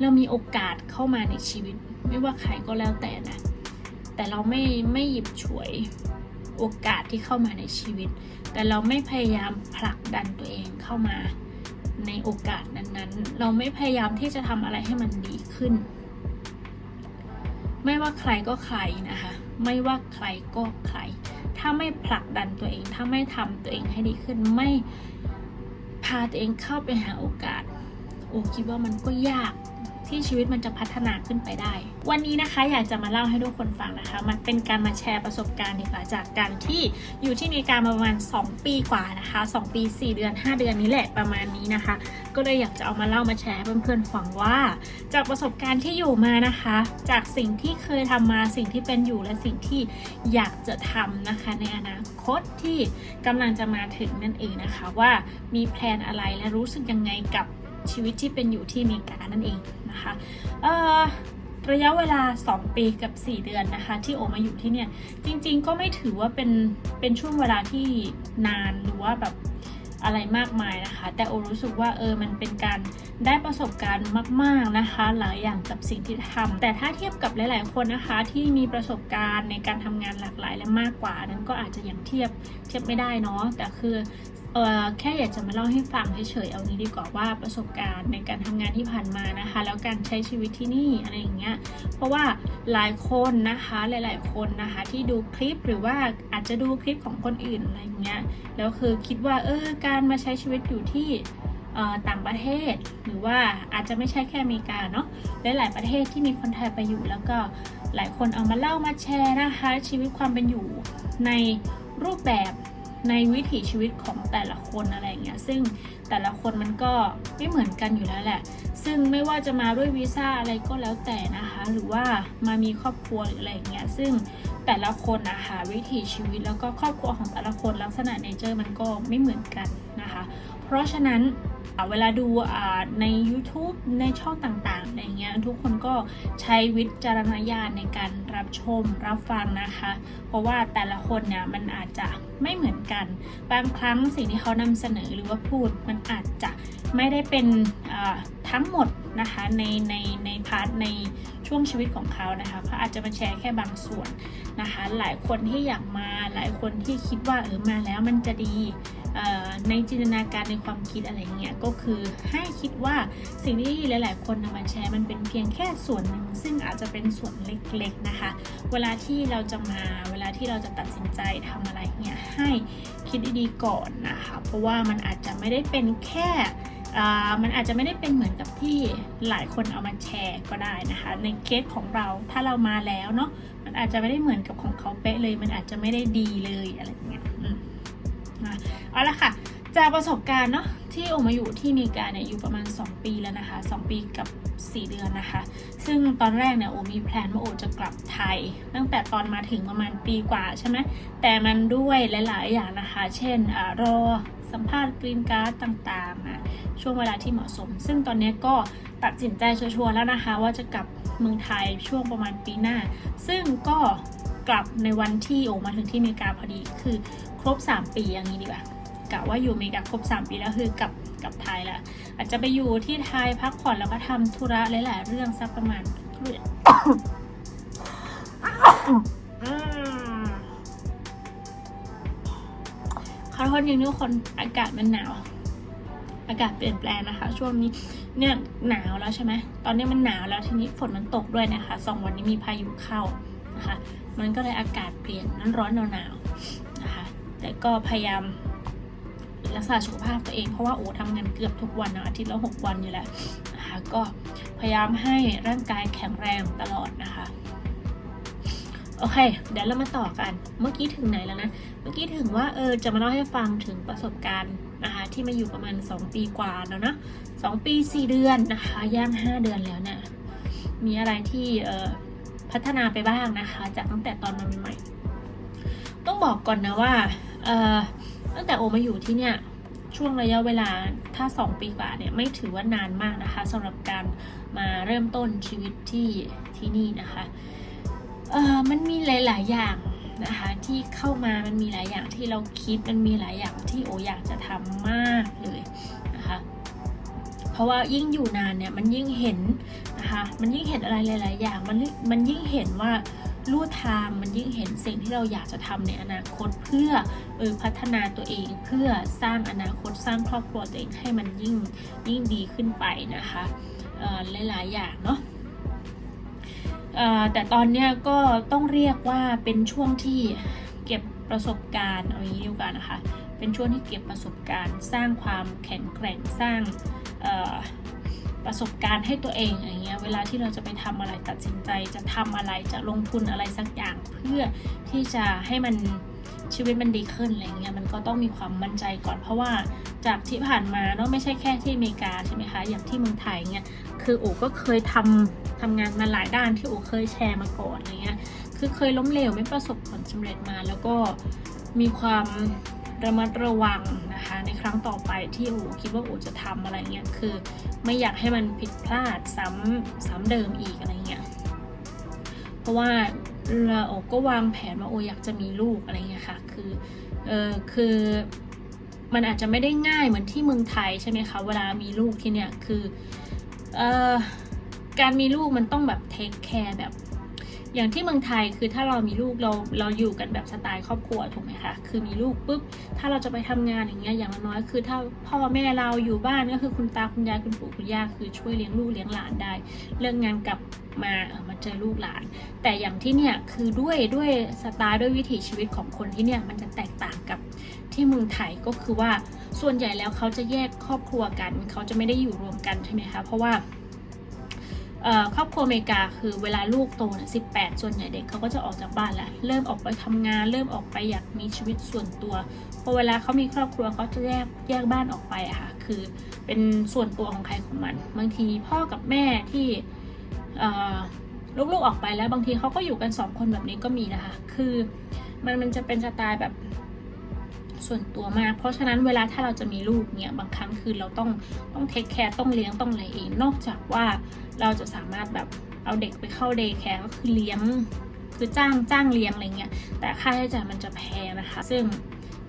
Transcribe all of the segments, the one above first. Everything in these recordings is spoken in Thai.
เรามีโอกาสเข้ามาในชีวิต ไม่ว่าใครก็แล้วแต่นะ แต่เราไม่ไม่หยิบฉวยโอกาสที่เข้ามาในชีวิต แต่เราไม่พยายามผลักดันตัวเองเข้ามาในโอกาสนั้นๆ เราไม่พยายามที่จะทำอะไรให้มันดีขึ้น ไม่ว่าใครก็ใครนะคะ ไม่ว่าใครก็ใคร ถ้าไม่ผลักดันตัวเอง ถ้าไม่ทำตัวเองให้ดีขึ้น ไม่พาตัวเองเข้าไปหาโอกาส โอ้คิดว่ามันก็ยาก ที่ชีวิตมันจะพัฒนาขึ้นไปได้ วันนี้นะคะอยากจะมาเล่าให้ทุกคนฟังนะคะ มันเป็นการมาแชร์ประสบการณ์ดีกว่าจากการที่อยู่ที่อเมริกามาประมาณ 2 ปีกว่านะคะ 2 ปี 4 เดือน 5 เดือนนี้แหละประมาณนี้นะคะ ก็เลยอยากจะเอามาเล่ามาแชร์ให้เพื่อนๆฟังว่า จากประสบการณ์ที่อยู่มานะคะ จากสิ่งที่เคยทำมาสิ่งที่เป็นอยู่และสิ่งที่อยากจะทำนะคะ ในอนาคตที่กำลังจะมาถึงนั่นเองนะคะ ว่ามีแพลนอะไรและรู้สึกยังไงกับ ชีวิตที่เป็นอยู่ที่อเมริกานั่นเองนะคะเอ่อระยะเวลา 2 ปีกับ 4 เดือนนะคะ ที่โอมาอยู่ที่เนี่ย จริง ๆ ก็ไม่ถือว่าเป็นเป็นช่วงเวลาที่นานหรือว่าแบบอะไรมากมายนะคะ แต่โอรู้สึกว่าเออมันเป็นการได้ประสบการณ์มาก ๆนะคะ หลายอย่างกับสิ่งที่ทำแต่ถ้าเทียบกับหลาย ๆ คนนะคะ ที่มีประสบการณ์ในการทำงานหลากหลายและมากกว่านั้นก็อาจจะยังเทียบเทียบไม่ได้เนาะแต่คือ เออแค่อยากจะมาเล่าให้ฟังเฉยๆเอานี้ดีกว่าว่าประสบการณ์ในการทำงานที่ผ่านมานะคะ แล้วการใช้ชีวิตที่นี่อะไรอย่างเงี้ยเพราะว่าหลายคนนะคะหลาย ๆ คนนะคะ ที่ดูคลิปหรือว่าอาจจะดูคลิปของคนอื่นอะไรอย่างเงี้ยแล้วคือคิดว่าเออการมาใช้ชีวิตอยู่ที่ต่างประเทศ หรือว่าอาจจะไม่ใช่แค่อเมริกาเนาะหลาย ๆ ประเทศที่มีคนไทยไปอยู่ แล้วก็หลายคนเอามาเล่ามาแชร์นะคะ ชีวิตความเป็นอยู่ในรูปแบบ ในวิถีชีวิตของแต่ละคนอะไรอย่างเงี้ยซึ่งแต่ละคนมันก็ไม่เหมือนกันอยู่แล้วแหละ ซึ่งไม่ว่าจะมาด้วยวีซ่าอะไรก็แล้วแต่นะคะ หรือว่ามามีครอบครัวหรืออะไรอย่างเงี้ยซึ่งแต่ละคนนะคะวิถีชีวิตแล้วก็ครอบครัวของแต่ละคนลักษณะเนเจอร์มันก็ไม่เหมือนกันนะคะ เพราะฉะนั้น เวลาดูใน YouTube ในช่องต่างๆอะไรเงี้ยทุกคนก็ใช้วิจารณญาณในการรับชมรับฟังนะคะ เพราะว่าแต่ละคนเนี่ยมันอาจจะไม่เหมือนกัน บางครั้งสิ่งที่เขานำเสนอหรือว่าพูดมันอาจจะไม่ได้เป็นทั้งหมดนะคะในในในพาร์ทใน ช่วงชีวิตของเขานะคะเขาอาจจะมาแชร์แค่บางส่วนนะคะ หลายคนที่อยากมาหลายคนที่คิดว่าเออมาแล้วมันจะดีในจินตนาการในความคิดอะไรเงี้ยก็คือให้คิดว่าสิ่งที่หลาย ๆ คนนำมาแชร์มันเป็นเพียงแค่ส่วนหนึ่งซึ่งอาจจะเป็นส่วนเล็ก ๆ นะคะ เวลาที่เราจะมาเวลาที่เราจะตัดสินใจทำอะไรเนี่ยให้คิดดีๆก่อนนะคะ เพราะว่ามันอาจจะไม่ได้เป็นแค่ มันอาจจะไม่ได้เป็นเหมือนกับที่หลายคนเอามาแชร์ก็ได้นะคะ ในเคสของเราถ้าเรามาแล้วเนาะมันอาจจะไม่ได้เหมือนกับของเขาเป๊ะเลย มันอาจจะไม่ได้ดีเลยอะไรอย่างเงี้ยอืมนะเอาละค่ะจากประสบการณ์เนาะที่โอมาอยู่ที่อเมริกาเนี่ยอยู่ประมาณ 2 ปีแล้วนะคะ 2 ปีกับ 4 เดือนนะคะ ซึ่งตอนแรกเนี่ยโอมีแพลนว่าโอจะกลับไทย ตั้งแต่ตอนมาถึงประมาณปีกว่าใช่ไหมแต่มันด้วยหลาย ๆ อย่างนะคะ เช่นอรอ สัมภาษณ์กรีนการ์ดต่างๆนะช่วงเวลาที่เหมาะสม ซึ่งตอนนี้ก็ตัดสินใจชัวร์ๆแล้วนะคะ ว่าจะกลับเมืองไทยช่วงประมาณปีหน้า ซึ่งก็กลับในวันที่โอมาถึงที่อเมริกาพอดีคือครบ 3 ปีอย่างนี้ดีกว่ากะว่าอยู่อเมริกาครบ 3 ปีแล้วคือกลับกลับไทยล้วอาจจะไปอยู่ที่ไทยพักผ่อนแล้วก็ทำธุระหลายๆเรื่องสักประมาณ ขอโทษทีทุกคนอากาศมันหนาว อากาศเปลี่ยนแปลงนะคะ ช่วงนี้เนี่ยหนาวแล้วใช่ไหมตอนนี้มันหนาวแล้วทีนี้ฝนมันตกด้วยนะคะสองวันนี้มีพายุเข้านะคะ มันก็เลยอากาศเปลี่ยนนั้นร้อนหนาวๆนะคะ แต่ก็พยายามรักษาสุขภาพตัวเองเพราะว่าโอ้ทำงานเกือบทุกวันนะอาทิตย์ละหกวันอยู่แล้วนะคะก็พยายามให้ร่างกายแข็งแรงตลอดนะคะ โอเค เดี๋ยวเรามาต่อกัน เมื่อกี้ถึงไหนแล้วนะ เมื่อกี้ถึงว่าเออจะมาเล่าให้ฟังถึงประสบการณ์นะคะที่มาอยู่ประมาณ 2 ปีกว่าแล้วนะสองปี 4 เดือนนะคะย่าง 5 เดือนแล้วเนี่ยมีอะไรที่เออพัฒนาไปบ้างนะคะ จากตั้งแต่ตอนมาใหม่ๆต้องบอกก่อนนะว่าเออตั้งแต่โอมาอยู่ที่เนี่ยช่วงระยะเวลาถ้า 2 ปีกว่าเนี่ยไม่ถือว่านานมากนะคะสำหรับการมาเริ่มต้นชีวิตที่ที่นี่นะคะ เออมันมีหลาย ๆ อย่างนะคะที่เข้ามามันมีหลายอย่างที่เราคิดมันมีหลายอย่างที่โออยากจะทำมากเลยนะคะเพราะว่ายิ่งอยู่นานเนี่ยมันยิ่งเห็นนะคะมันยิ่งเห็นอะไรหลาย ๆ อย่างมันมันยิ่งเห็นว่าลู่ทางมันยิ่งเห็นสิ่งที่เราอยากจะทำในอนาคตเพื่อเออพัฒนาตัวเองเพื่อสร้างอนาคตสร้างครอบครัวตัวเองให้มันยิ่งยิ่งดีขึ้นไปนะคะหลาย ๆ อย่างเนาะ แต่ตอนเนี้ยก็ต้องเรียกว่าเป็นช่วงที่เก็บประสบการณ์เอาอย่างนี้ดีกว่านะคะ เป็นช่วงที่เก็บประสบการณ์ สร้างความแข็งแกร่งสร้างประสบการณ์ให้ตัวเองอย่างเงี้ยเวลาที่เราจะไปทำอะไรตัดสินใจ จะทำอะไรจะลงทุนอะไรสักอย่างเพื่อที่จะให้มันชีวิตมันดีขึ้นอะไรเงี้ยมันก็ต้องมีความมั่นใจก่อนเพราะว่าจากที่ผ่านมาเนาะไม่ใช่แค่ที่อเมริกาใช่ไหมคะอย่างที่เมืองไทยเงี้ยคือโอก็เคยทำ ทำงานมาหลายด้านที่โอเคยแชร์มาก่อนอะไรเงี้ยคือเคยล้มเหลวไม่ประสบผลสำเร็จมา แล้วก็มีความระมัดระวังนะคะในครั้งต่อไปที่โอคิดว่าโอจะทำอะไรเงี้ยคือไม่อยากให้มันผิดพลาดซ้ำซ้ำเดิมอีกอะไรเงี้ยเพราะว่าเราโอก็วางแผนว่าโออยากจะมีลูกอะไรเงี้ยค่ะคือเออคือมันอาจจะไม่ได้ง่ายเหมือนที่เมืองไทยใช่ไหมคะเวลามีลูกที่เนี่ยคือเออ การมีลูกมันต้องแบบเทคแคร์แบบ อย่างที่เมืองไทยคือถ้าเรามีลูกเราเราอยู่กันแบบสไตล์ครอบครัวถูกไหมคะคือมีลูกปุ๊บถ้าเราจะไปทำงานอย่างเงี้ยอย่างน้อยคือ ถ้าพ่อแม่เราอยู่บ้านก็คือคุณตาคุณยายคุณปู่คุณย่าคือช่วยเลี้ยงลูกเลี้ยงหลานได้ เรื่องงานกลับมาเออมาเจอลูกหลาน แต่อย่างที่เนี่ยคือด้วยด้วยสไตล์ด้วยวิถีชีวิตของคนที่เนี่ยมันจะแตกต่างกับที่เมืองไทยก็คือว่าส่วนใหญ่แล้วเขาจะแยกครอบครัวกันเขาจะไม่ได้อยู่รวมกันใช่ไหมคะเพราะว่า ครอบครัวอเมริกาคือเวลาลูกโตเนะ18ส่วนใหญ่เด็กเขาก็จะออกจากบ้านแล้วเริ่มออกไปทำงาน เริ่มออกไปอยากมีชีวิตส่วนตัวพอเวลาเขามีครอบครัวเขาจะแยกแยกบ้านออกไปอะค่ะคือเป็นส่วนตัวของใครของมัน บางทีพ่อกับแม่ที่ลูกๆออกไปแล้วบางทีเขาก็อยู่กันสองคนแบบนี้ก็มีนะคะ คือมันมันจะเป็นสไตล์แบบ ส่วนตัวมาก เพราะฉะนั้นเวลาถ้าเราจะมีลูกเนี่ยบางครั้งคือเราต้องต้องเทคแคร์ต้องเลี้ยงต้องอะไรเอง นอกจากว่าเราจะสามารถแบบเอาเด็กไปเข้าเดย์แคร์ก็คือเลี้ยงคือจ้างจ้างเลี้ยงอะไรเงี้ยแต่ค่าใช้จ่ายมันจะแพงนะคะ ซึ่ง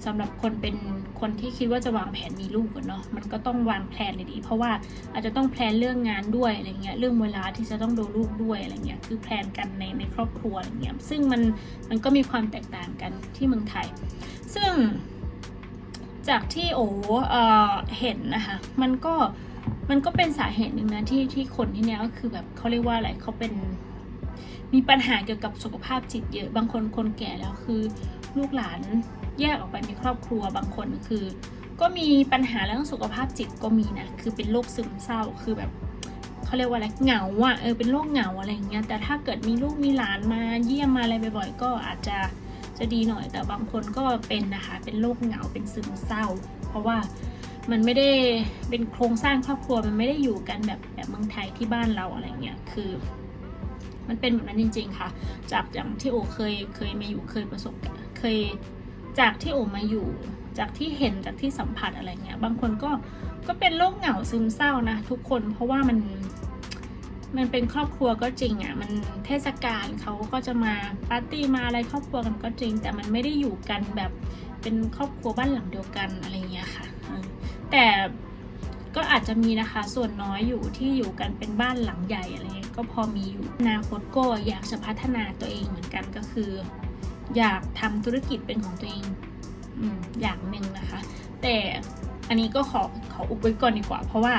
สำหรับคนเป็นคนที่คิดว่าจะวางแผนมีลูกเนาะมันก็ต้องวางแผนเลยดีเพราะว่าอาจจะต้องแพลนเรื่องงานด้วยอะไรเงี้ยเรื่องเวลาที่จะต้องดูลูกด้วยอะไรเงี้ยคือแพลนกันในในครอบครัวอะไรเงี้ยซึ่งมันมันก็มีความแตกต่างกันที่เมืองไทย ซึ่ง จากที่โอเออเห็นนะคะ มันก็มันก็เป็นสาเหตุหนึ่งนะที่ที่คนที่เนี้ยก็คือแบบเขาเรียกว่าอะไรเขาเป็น มีปัญหาเกี่ยวกับสุขภาพจิตเยอะบางคนคนแก่แล้วคือ ลูกหลานแยกออกไปมีครอบครัวบางคนคือ ก็มีปัญหาเรื่องสุขภาพจิตก็มีนะคือเป็นโรคซึมเศร้าคือแบบเขาเรียกว่าอะไรเหงาอะเออเป็นโรคเหงาอะไรอย่างเงี้ยแต่ถ้าเกิดมีลูกมีหลานมาเยี่ยมมาอะไรบ่อยๆก็อาจจะ จะดีหน่อย แต่บางคนก็เป็นนะคะ เป็นโรคเหงาเป็นซึมเศร้า เพราะว่ามันไม่ได้เป็นโครงสร้างครอบครัวมันไม่ได้อยู่กันแบบแบบเมืองไทยที่บ้านเราอะไรเงี้ยคือ มันเป็นแบบนั้นจริง ๆ ค่ะ จากอย่างที่โอเคยเคยมาอยู่เคยประสบเคยจากที่โอมาอยู่ จากที่เห็นจากที่สัมผัสอะไรเงี้ยบางคนก็ก็เป็นโรคเหงาซึมเศร้านะทุกคนเพราะว่ามัน มันเป็นครอบครัวก็จริงอะ่ะมันเทศกาลเขาก็จะมาปาร์ตี้มาอะไรครอบครัวกันก็จริง แต่มันไม่ได้อยู่กันแบบเป็นครอบครัวบ้านหลังเดียวกันอะไรเงี้ยค่ะแต่ก็อาจจะมีนะคะส่วนน้อยอยู่ที่อยู่กันเป็นบ้านหลังใหญ่อะไรเงี้ยก็พอมีอยู่อนาคตก็อยากจะพัฒนาตัวเองเหมือนกันก็คือ อยากทำธุรกิจเป็นของตัวเองออย่างหนึ่งนะคะ แต่อันนี้ก็ขอขออุบไว้ก่อนดีกว่า เพราะว่า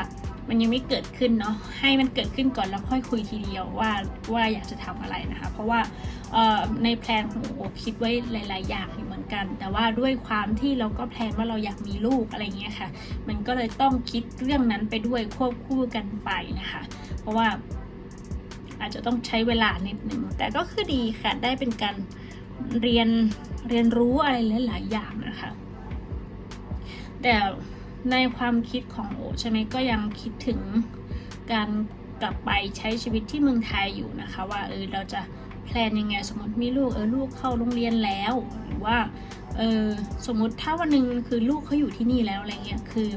มันยังไม่เกิดขึ้นเนาะให้มันเกิดขึ้นก่อนแล้วค่อยคุยทีเดียวว่าว่าอยากจะทำอะไรนะคะ เพราะว่าในแพลนของโอคิดไว้หลาย ๆ อย่างอยู่เหมือนกัน แต่ว่าด้วยความที่เราก็แพลนว่าเราอยากมีลูกอะไรเงี้ยค่ะ มันก็เลยต้องคิดเรื่องนั้นไปด้วยควบคู่กันไปนะคะ เพราะว่าอาจจะต้องใช้เวลานิดนึงแต่ก็คือดีค่ะได้เป็นการเรียนเรียนรู้อะไรหลาย ๆ อย่างนะคะ แต่ ในความคิดของโอใช่ไหมก็ยังคิดถึงการกลับไปใช้ชีวิตที่เมืองไทยอยู่นะคะ ว่าเออเราจะแพลนยังไงสมมติมีลูกเออลูกเข้าโรงเรียนแล้ว หรือว่าเออสมมติถ้าวันหนึ่งคือลูกเขาอยู่ที่นี่แล้วอะไรเงี้ยคือ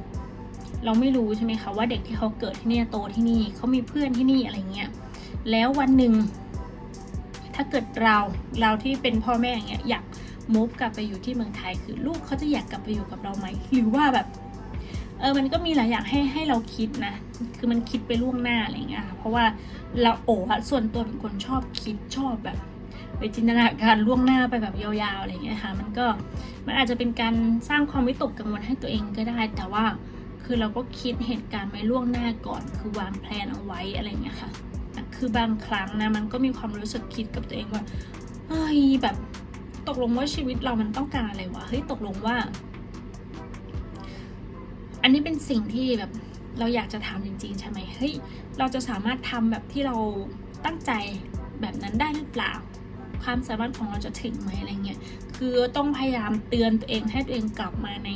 เราไม่รู้ใช่ไหมคะว่าเด็กที่เขาเกิดที่นี่โตที่นี่เขามีเพื่อนที่นี่อะไรเงี้ยแล้ววันหนึ่งถ้าเกิดเราเราที่เป็นพ่อแม่อย่างเงี้ยอยากมูฟกลับไปอยู่ที่เมืองไทยคือลูกเขาจะอยากกลับไปอยู่กับเราไหมหรือว่าแบบ เออมันก็มีหลายอย่างให้ให้เราคิดนะ คือมันคิดไปล่วงหน้าอะไรเงี้ยค่ะเพราะว่าเราโอ้อะส่วนตัวเป็นคนชอบคิดชอบแบบไปจินตนาการล่วงหน้าไปแบบยาวๆอะไรเงี้ยค่ะ มันก็มันอาจจะเป็นการสร้างความวิตกกังวลให้ตัวเองก็ได้ แต่ว่าคือเราก็คิดเหตุการณ์ไว้ล่วงหน้าก่อน คือวางแผนเอาไว้อะไรเงี้ยค่ะ คือบางครั้งนะมันก็มีความรู้สึกคิดกับตัวเองว่าเฮ้ยแบบตกลงว่าชีวิตเรามันต้องการอะไรวะ เฮ้ยตกลงว่า อันนี้เป็นสิ่งที่แบบเราอยากจะทำจริงๆ ใช่ไหมเฮ้ยเราจะสามารถทำแบบที่เราตั้งใจแบบนั้นได้หรือเปล่า ความสามารถของเราจะถึงไหมอะไรเงี้ยคือต้องพยายามเตือนตัวเองให้ตัวเองกลับมาใน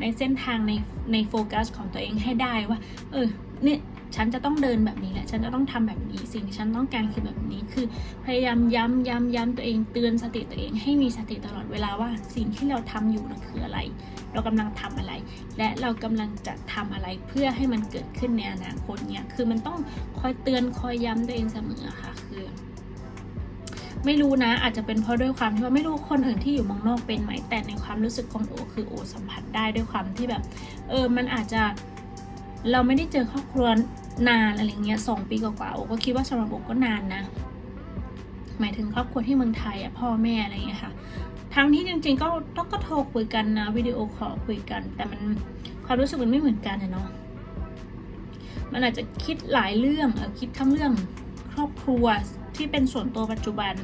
ในเส้นทางในในโฟกัสของตัวเองให้ได้ว่า เออเนี่ย ฉันจะต้องเดินแบบนี้แหละ ฉันจะต้องทำแบบนี้ สิ่งที่ฉันต้องการคือแบบนี้ คือพยายามย้ำย้ำย้ำตัวเองเตือนสติตัวเอง ให้มีสติตลอดเวลาว่าสิ่งที่เราทำอยู่นะคืออะไร เรากำลังทำอะไร และเรากำลังจะทำอะไรเพื่อให้มันเกิดขึ้นในอนาคตเนี่ย คือมันต้องคอยเตือนคอยย้ำตัวเองเสมอค่ะ คือไม่รู้นะอาจจะเป็นเพราะด้วยความที่ว่าไม่รู้คนอื่นที่อยู่เมืองนอกเป็นไหมแต่ในความรู้สึกของโอคือโอสัมผัสได้ด้วยความที่แบบ เออมันอาจจะ เราไม่ได้เจอครอบครัวนานอะไรเงี้ยสองปีกว่าๆโอก็คิดว่าสำหรับโอก็นานนะ หมายถึงครอบครัวที่เมืองไทยอะพ่อแม่อะไรเงี้ยค่ะทั้งที่จริงๆก็ต้องก็โทรคุยกันนะวิดีโอคอลคุยกัน แต่มันความรู้สึกมันไม่เหมือนกันนะเนาะมันอาจจะคิดหลายเรื่องเออคิดทั้งเรื่องครอบครัวที่เป็นส่วนตัวปัจจุบัน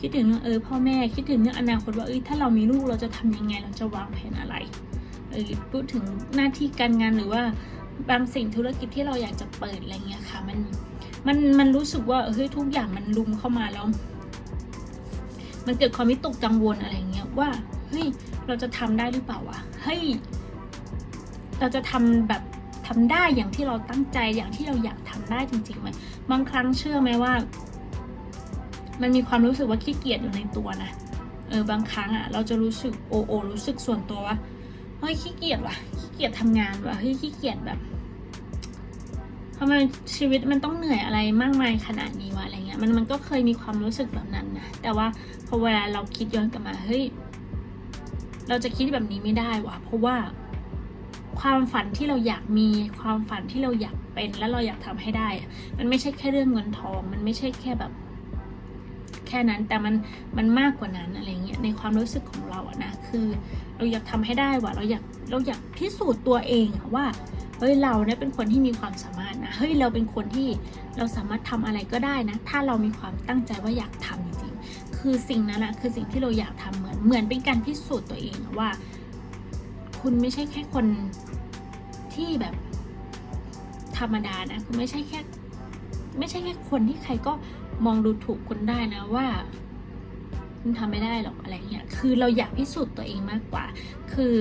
คิดถึงเรื่องเออพ่อแม่คิดถึงเรื่องอนาคตว่าเอ้ยถ้าเรามีลูกเราจะทำยังไงเราจะวางแผนอะไรเออพูดถึงหน้าที่การงานหรือว่า บางสิ่งธุรกิจที่เราอยากจะเปิดอะไรเงี้ยค่ะ มันมันมันรู้สึกว่าเฮ้ยทุกอย่างมันลุมเข้ามาแล้ว มันเกิดความวิตกกังวลอะไรเงี้ยว่าเฮ้ยเราจะทำได้หรือเปล่าวะเฮ้ยเราจะทำแบบทำได้อย่างที่เราตั้งใจอย่างที่เราอยากทำได้จริงๆไหมบางครั้งเชื่อไหมว่า มันมีความรู้สึกว่าขี้เกียจอยู่ในตัวนะเออบางครั้งอะ เราจะรู้สึกโอโอรู้สึกส่วนตัวว่า เฮ้ยขี้เกียจว่ะขี้เกียจทำงานว่ะเฮ้ยขี้เกียจแบบทำไมชีวิตมันต้องเหนื่อยอะไรมากมายขนาดนี้วะอะไรเงี้ยมันมันก็เคยมีความรู้สึกแบบนั้นนะแต่ว่าพอเวลาเราคิดย้อนกลับมาเฮ้ยเราจะคิดแบบนี้ไม่ได้ว่ะเพราะว่าความฝันที่เราอยากมีความฝันที่เราอยากเป็น และเราอยากทำให้ได้อะมันไม่ใช่แค่เรื่องเงินทอง มันไม่ใช่แค่แบบ แค่นั้นแต่มันมันมากกว่านั้นอะไรเงี้ยในความรู้สึกของเราอะนะคือเราอยากทำให้ได้ว่ะเราอยากเราอยากพิสูจน์ตัวเองอะว่าเฮ้ยเราเนี่ยเป็นคนที่มีความสามารถนะเฮ้ยเราเป็นคนที่เราสามารถทำอะไรก็ได้นะ ถ้าเรามีความตั้งใจว่าอยากทำจริงๆคือสิ่งนั้นอะคือสิ่งที่เราอยากทำเหมือนเหมือนเป็นการพิสูจน์ตัวเองว่า คุณไม่ใช่แค่คนที่แบบธรรมดานะคุณไม่ใช่แค่ ไม่ใช่แค่คนที่ใครก็ มองดูถูกคุณได้นะว่าคุณทำไม่ได้หรอกอะไรเงี้ย คือเราอยากพิสูจน์ตัวเองมากกว่า คือ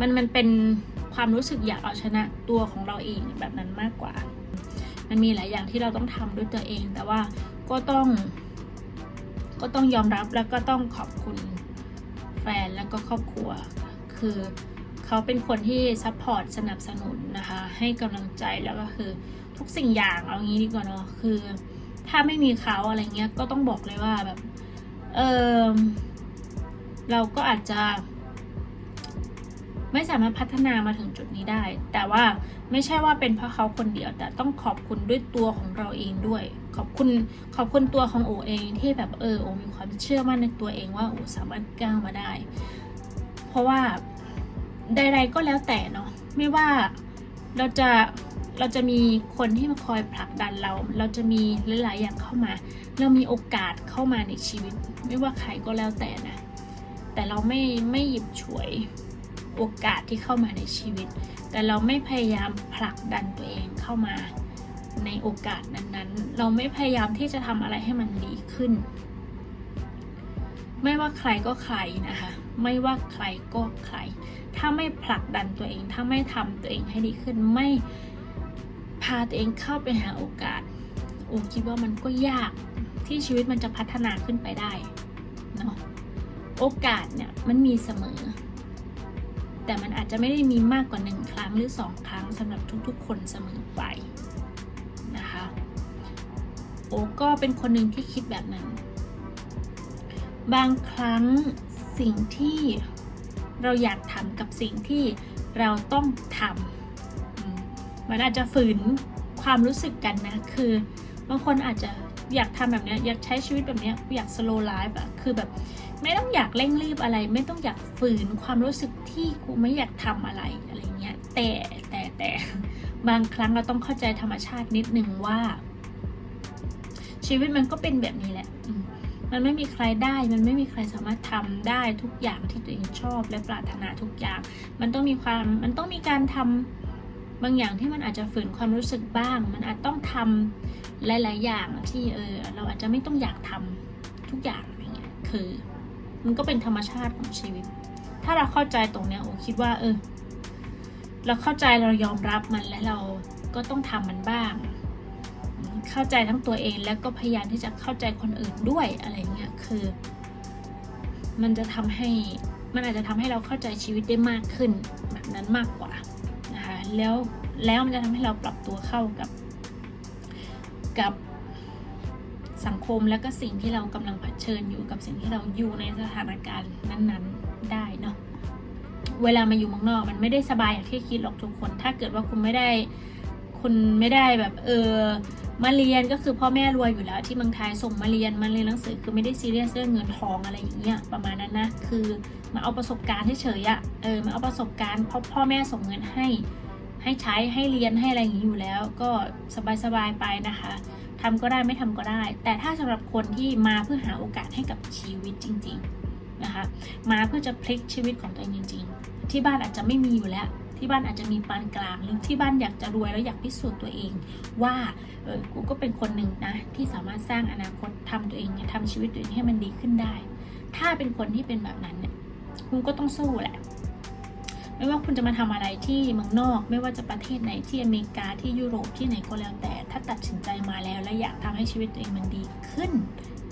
มันมันเป็นความรู้สึกอยากเอาชนะตัวของเราเองแบบนั้นมากกว่า มันมีหลายอย่างที่เราต้องทำด้วยตัวเอง แต่ว่าก็ต้อง ก็ต้องยอมรับแล้วก็ต้องขอบคุณแฟนแล้วก็ครอบครัว คือเขาเป็นคนที่ซัพพอร์ตสนับสนุนนะคะ ให้กำลังใจแล้วก็คือทุกสิ่งอย่างเอางี้ดีกว่าเนาะ คือ ถ้าไม่มีเขาอะไรเงี้ย ก็ต้องบอกเลยว่าแบบ เออเราก็อาจจะ ไม่สามารถพัฒนามาถึงจุดนี้ได้ แต่ว่าไม่ใช่ว่าเป็นเพราะเขาคนเดียว แต่ต้องขอบคุณด้วยตัวของเราเองด้วย ขอบคุณขอบคุณตัวของโอเองที่แบบเออโอมีความเชื่อมั่นในตัวเองว่าโอสามารถก้าวมาได้ เพราะว่าใด ๆก็แล้วแต่เนาะไม่ว่าเราจะ เราจะมีคนที่มาคอยผลักดันเรา เราจะมีหลาย ๆ อย่างเข้ามา เรามีโอกาสเข้ามาในชีวิต ไม่ว่าใครก็แล้วแต่นะ แต่เราไม่ไม่หยิบฉวยโอกาสที่เข้ามาในชีวิต แต่เราไม่พยายามผลักดันตัวเองเข้ามาในโอกาสนั้น ๆ เราไม่พยายามที่จะทำอะไรให้มันดีขึ้น ไม่ว่าใครก็ใครนะคะ ไม่ว่าใครก็ใคร ถ้าไม่ผลักดันตัวเอง ถ้าไม่ทำตัวเองให้ดีขึ้น ไม่ พาตัวเองเข้าไปหาโอกาสโอ้คิดว่ามันก็ยากที่ชีวิตมันจะพัฒนาขึ้นไปได้เนาะโอกาสเนี่ยมันมีเสมอ แต่มันอาจจะไม่ได้มีมากกว่าหนึ่งครั้งหรือสองครั้งสำหรับทุกๆ คนเสมอไปนะคะโอ้ก็เป็นคนหนึ่งที่คิดแบบนั้น บางครั้งสิ่งที่เราอยากทำกับสิ่งที่เราต้องทำ มันอาจจะฝืนความรู้สึกกันนะ คือบางคนอาจจะอยากทำแบบเนี้ยอยากใช้ชีวิตแบบเนี้ยอยาก slow life อะคือแบบไม่ต้องอยากเร่งรีบอะไร ไม่ต้องอยากฝืนความรู้สึกที่กูไม่อยากทำอะไรอะไรเงี้ยแต่แต่แต่บางครั้งเราต้องเข้าใจธรรมชาตินิดนึงว่า ชีวิตมันก็เป็นแบบนี้แหละมมันไม่มีใครได้ มันไม่มีใครสามารถทำได้ทุกอย่างที่ตัวเองชอบและปรารถนาทุกอย่าง มันต้องมีความมันต้องมีการทำ บางอย่างที่มันอาจจะฝืนความรู้สึกบ้าง มันอาจต้องทำหลาย ๆ อย่างที่เออเราอาจจะไม่ต้องอยากทำทุกอย่างอะไรเงี้ยคือ มันก็เป็นธรรมชาติของชีวิต ถ้าเราเข้าใจตรงเนี้ยโอ้คิดว่า เออ เราเข้าใจเรายอมรับมันและเราก็ต้องทำมันบ้าง เข้าใจทั้งตัวเองแล้วก็พยายามที่จะเข้าใจคนอื่นด้วยอะไรเงี้ยคือ มันจะทำให้มันอาจจะทำให้เราเข้าใจชีวิตได้มากขึ้นแบบนั้นมากกว่า นะคะแล้วแล้วมันจะทำให้เราปรับตัวเข้ากับ กับสังคมและก็สิ่งที่เรากำลังเผชิญอยู่กับสิ่งที่เราอยู่ในสถานการณ์นั้นๆได้เนาะเวลามาอยู่เมืองนอกมันไม่ได้สบายอย่างที่คิดหรอกทุกคน ถ้าเกิดว่าคุณไม่ได้ คุณไม่ได้แบบเออ มาเรียนก็คือพ่อแม่รวยอยู่แล้วที่เมืองไทยส่งมาเรียนมาเรียนหนังสือคือไม่ได้ซีเรียสเรื่องเงินทองอะไรอย่างเงี้ยประมาณนั้นนะคือมาเอาประสบการณ์เฉยๆอะเออมาเอาประสบการณ์เพราะพ่อแม่ส่งเงินให้ ให้ใช้ให้เรียนให้อะไรอย่างนี้อยู่แล้ว ก็สบายๆไปนะคะทำก็ได้ไม่ทำก็ได้ แต่ถ้าสำหรับคนที่มาเพื่อหาโอกาสให้กับชีวิตจริง ๆนะคะ มาเพื่อจะพลิกชีวิตของตัวเองจริง ๆ ที่บ้านอาจจะไม่มีอยู่แล้ว ที่บ้านอาจจะมีปานกลางหรือที่บ้านอยากจะรวยแล้วอยากพิสูจน์ตัวเอง ว่าเออกูก็เป็นคนหนึ่งนะที่สามารถสร้างอนาคตทำตัวเองทำชีวิตตัวเองให้มันดีขึ้นได้ ถ้าเป็นคนที่เป็นแบบนั้นเนี่ยคุณก็ต้องสู้แหละไม่ว่าคุณจะมาทำอะไรที่เมืองนอก ไม่ว่าจะประเทศไหนที่อเมริกาที่ยุโรปที่ไหนก็แล้วแต่ ถ้าตัดสินใจมาแล้ว และอยากทำให้ชีวิตตัวเองมันดีขึ้น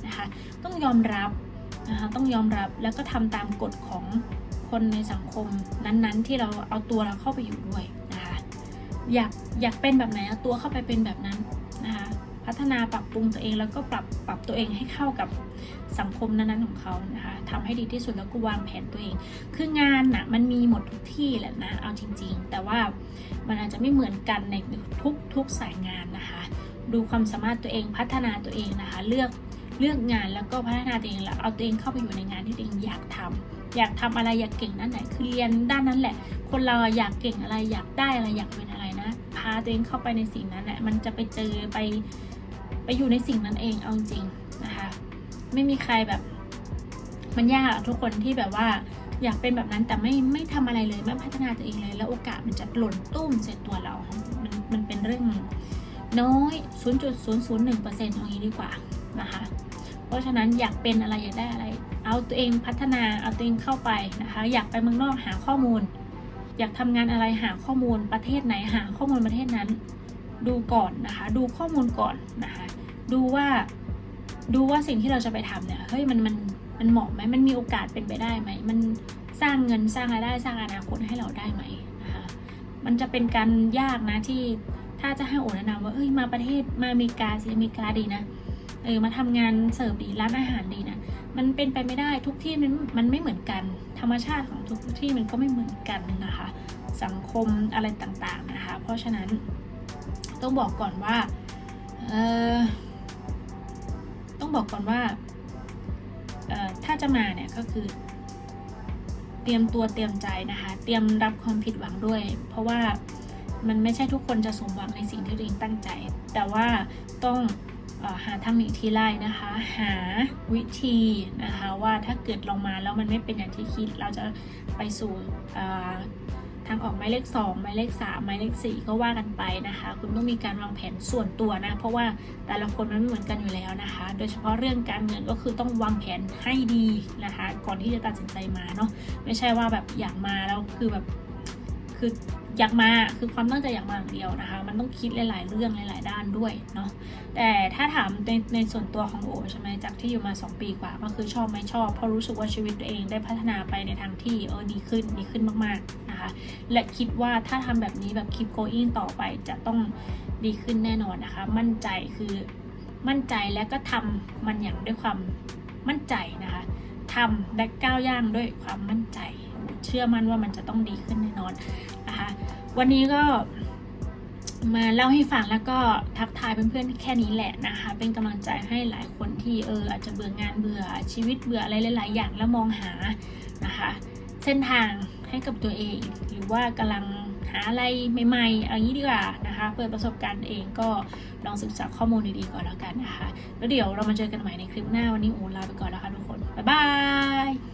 นะคะ ต้องยอมรับนะคะต้องยอมรับแล้วก็ทำตามกฎของ คนในสังคมนั้นๆ ที่เราเอาตัวเราเข้าไปอยู่ด้วยนะคะอยากอยากเป็นแบบไหนเอาตัวเข้าไปเป็นแบบนั้นนะคะพัฒนาปรับปรุงตัวเองแล้วก็ปรับปรับตัวเองให้เข้ากับสังคมนั้นๆของเขานะคะทำให้ดีที่สุดแล้วก็วางแผนตัวเอง คืองานน่ะมันมีหมดทุกที่แหละนะเอาจริง ๆ แต่ว่ามันอาจจะไม่เหมือนกันในทุกทุกสายงานนะคะ ดูความสามารถตัวเองพัฒนาตัวเองนะคะ เลือกเลือกงานแล้วก็พัฒนาตัวเองแล้วเอาตัวเองเข้าไปอยู่ในงานที่ตัวเองอยากทำ อยากทำอะไรอยากเก่งด้านไหนคือเรียนด้านนั้นแหละ คนเราอยากเก่งอะไรอยากได้อะไรอยากเป็นอะไรนะ พาตัวเองเข้าไปในสิ่งนั้นแหละมันจะไปเจอไปไปอยู่ในสิ่งนั้นเองเอาจริงนะคะ ไม่มีใครแบบ มันยากทุกคนที่แบบว่าอยากเป็นแบบนั้นแต่ไม่ไม่ทำอะไรเลยไม่พัฒนาตัวเองเลย แล้วโอกาสมันจะหล่นตุ้มใส่ตัวเรา มันมันเป็นเรื่องน้อย 0.001%เอางี้ดีกว่านะคะ เพราะฉะนั้นอยากเป็นอะไรอยากได้อะไร เอาตัวเองพัฒนาเอาตัวเองเข้าไปนะคะ อยากไปเมืองนอกหาข้อมูล อยากทำงานอะไรหาข้อมูลประเทศไหนหาข้อมูลประเทศนั้น ดูก่อนนะคะ ดูข้อมูลก่อนนะคะ ดูว่าดูว่าสิ่งที่เราจะไปทำเนี่ยเฮ้ยมันมันมันเหมาะไหมมันมีโอกาสเป็นไปได้ไหมมันสร้างเงินสร้างรายได้สร้างอนาคตให้เราได้ไหมนะคะมันจะเป็นการยากนะที่ถ้าจะให้โอแนะนำว่าเอ้ยมาประเทศมาอเมริกาสิอเมริกาดีนะ เออมาทำงานเสิร์ฟดีร้านอาหารดีนะมันเป็นไปไม่ได้ทุกที่มันมันไม่เหมือนกัน ธรรมชาติของทุกที่มันก็ไม่เหมือนกันนะคะ สังคมอะไรต่างๆนะคะ เพราะฉะนั้นต้องบอกก่อนว่าเออต้องบอกก่อนว่าเออถ้าจะมาเนี่ยก็คือเตรียมตัวเตรียมใจนะคะ เตรียมรับความผิดหวังด้วย เพราะว่ามันไม่ใช่ทุกคนจะสมหวังในสิ่งที่ตัวเองตั้งใจ แต่ว่าต้อง หาทางหนีทีไล่นะคะ หาวิธีนะคะว่าถ้าเกิดลงมาแล้วมันไม่เป็นอย่างที่คิด เราจะไปสู่ทางออกหมายเลข2หมายเลข3หมายเลข4ก็ว่ากันไปนะคะ คุณต้องมีการวางแผนส่วนตัวนะ เพราะว่าแต่ละคนมันไม่เหมือนกันอยู่แล้วนะคะ โดยเฉพาะเรื่องการเงินก็คือต้องวางแผนให้ดีนะคะ ก่อนที่จะตัดสินใจมาเนาะไม่ใช่ว่าแบบอยากมาแล้วคือแบบคือ อยากมาคือความตั้งใจอยากมาอย่างเดียวนะคะ มันต้องคิดหลายๆ เรื่องหลาย ๆ ด้านด้วยเนาะแต่ถ้าถามในในส่วนตัวของโอใช่ไหมจากที่อยู่มา 2 ปีกว่า ก็คือชอบไหมชอบเพราะรู้สึกว่าชีวิตตัวเองได้พัฒนาไปในทางที่เออดีขึ้นดีขึ้นมากๆนะคะ และคิดว่าถ้าทำแบบนี้แบบ keep going ต่อไปจะต้องดีขึ้นแน่นอนนะคะ มั่นใจคือมั่นใจและก็ทำมันอย่างด้วยความมั่นใจนะคะทำและก้าวย่างด้วยความมั่นใจ เชื่อมั่นว่ามันจะต้องดีขึ้นแน่นอน วันนี้ก็มาเล่าให้ฟังแล้วก็ทักทายเพื่อนๆแค่นี้แหละนะคะ เป็นกำลังใจให้หลายคนที่เอออาจจะเบื่องานเบื่อชีวิตเบื่ออะไรหลาย ๆ อย่างแล้วมองหานะคะ เส้นทางให้กับตัวเอง หรือว่ากำลังหาอะไรใหม่ๆอย่างนี้ดีกว่านะคะ เปิดประสบการณ์เองก็ลองศึกษาข้อมูลดีๆก่อนแล้วกันนะคะ แล้วเดี๋ยวเรามาเจอกันใหม่ในคลิปหน้าวันนี้โอ้ลาไปก่อนแล้วค่ะทุกคนบ๊ายบาย